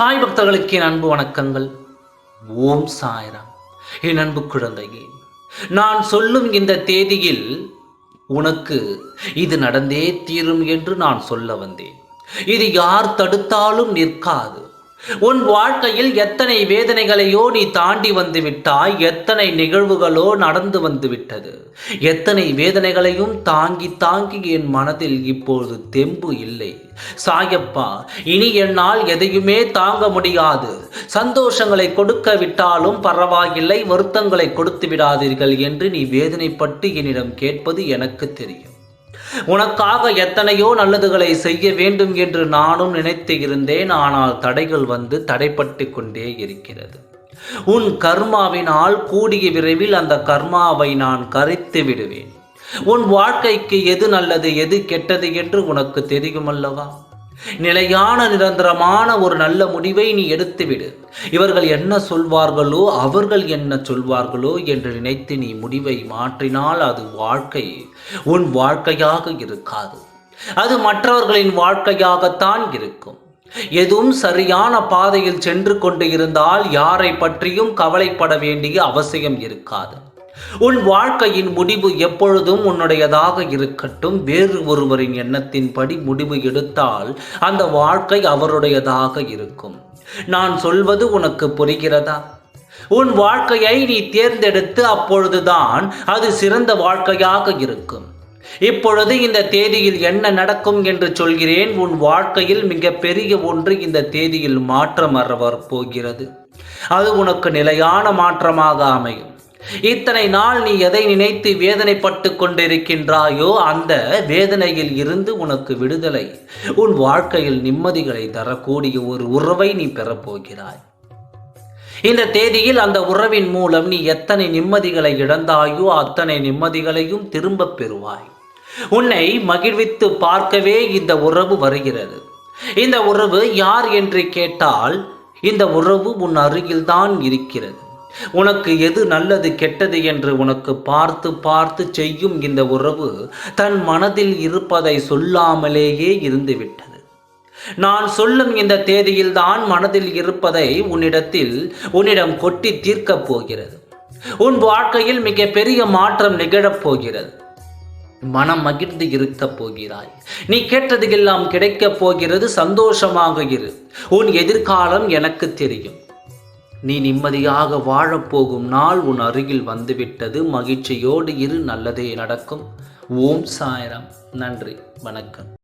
சாய் பக்தர்களுக்கு என் அன்பு வணக்கங்கள். ஓம் சாய்ராம். என் அன்பு குழந்தையே நான் சொல்லும் இந்த தேதியில் உனக்கு இது நடந்தே தீரும் என்று நான் சொல்ல வந்தேன். இது யார் தடுத்தாலும் நிற்காது. உன் வாழ்க்கையில் எத்தனை வேதனைகளையோ நீ தாண்டி வந்து விட்டாய் எத்தனை நிகழ்வுகளோ நடந்து வந்து விட்டது எத்தனை வேதனைகளையும் தாங்கி தாங்கி என் மனதில் இப்போது தெம்பு இல்லை. சாயப்பா இனி என்னால் எதையுமே தாங்க முடியாது. சந்தோஷங்களை கொடுக்க விட்டாலும் பரவாயில்லை வருத்தங்களை கொடுத்து விடாதீர்கள் என்று நீ வேதனைப்பட்டு என்னிடம் கேட்பது எனக்கு தெரியும். உனக்காக எத்தனையோ நல்லதுகளை செய்ய வேண்டும் என்று நானும் நினைத்து இருந்தேன் ஆனால் தடைகள் வந்து தடைப்பட்டு கொண்டே இருக்கிறது. உன் கர்மாவினால் கூடிய விரைவில் அந்த கர்மாவை நான் கரைத்து விடுவேன். உன் வாழ்க்கைக்கு எது நல்லது எது கெட்டது என்று உனக்கு தெரியுமல்லவா? நிலையான நிரந்தரமான ஒரு நல்ல முடிவை நீ எடுத்துவிடு. இவர்கள் என்ன சொல்வார்களோ அவர்கள் என்ன சொல்வார்களோ என்று நினைத்து நீ முடிவை மாற்றினால் அது வாழ்க்கை உன் வாழ்க்கையாக இருக்காது. அது மற்றவர்களின் வாழ்க்கையாகத்தான் இருக்கும். எதுவும் சரியான பாதையில் சென்று கொண்டு இருந்தால் யாரை பற்றியும் கவலைப்பட வேண்டிய அவசியம் இருக்காது. உன் வாழ்க்கையின் முடிவு எப்பொழுதும் உன்னுடையதாக இருக்கட்டும். வேறு ஒருவரின் எண்ணத்தின்படி முடிவு எடுத்தால் அந்த வாழ்க்கை அவருடையதாக இருக்கும். நான் சொல்வது உனக்கு புரிகிறதா? உன் வாழ்க்கையை நீ தேர்ந்தெடுத்து அப்பொழுதுதான் அது சிறந்த வாழ்க்கையாக இருக்கும். இப்பொழுது இந்த தேதியில் என்ன நடக்கும் என்று சொல்கிறேன். உன் வாழ்க்கையில் மிக பெரிய ஒன்று இந்த தேதியில் மாற்றம் அறவர் போகிறது அது உனக்கு நிலையான மாற்றமாக அமையும். இத்தனை நாள் நீ எதை நினைத்து வேதனைப்பட்டு கொண்டிருக்கின்றாயோ அந்த வேதனையில் இருந்து உனக்கு விடுதலை. உன் வாழ்க்கையில் நிம்மதிகளை தரக்கூடிய ஒரு உறவை நீ பெறப்போகிறாய். இந்த தேதியில் அந்த உறவின் மூலம் நீ எத்தனை நிம்மதிகளை இழந்தாயோ அத்தனை நிம்மதிகளையும் திரும்பப் பெறுவாய். உன்னை மகிழ்வித்து பார்க்கவே இந்த உறவு வருகிறது. இந்த உறவு யார் என்று கேட்டால் இந்த உறவு உன் அருகில்தான் இருக்கிறது. உனக்கு எது நல்லது கெட்டது என்று உனக்கு பார்த்து பார்த்து செய்யும் இந்த உறவு தன் மனதில் இருப்பதை சொல்லாமலேயே இருந்துவிட்டது. நான் சொல்லும் இந்த தேதியில் தான் மனதில் இருப்பதை உன்னிடத்தில் உன்னிடம் கொட்டி தீர்க்கப் போகிறது. உன் வாழ்க்கையில் மிக பெரிய மாற்றம் நிகழப் போகிறது. மனம் மகிழ்ந்து இருக்கப் போகிறாய். நீ கேட்டது எல்லாம் கிடைக்கப் போகிறது சந்தோஷமாக இரு. உன் எதிர்காலம் எனக்கு தெரியும். நீ நிம்மதியாக வாழப்போகும் நாள் உன் அருகில் வந்துவிட்டது. மகிழ்ச்சியோடு இரு நல்லதே நடக்கும். ஓம் சாயரம். நன்றி வணக்கம்.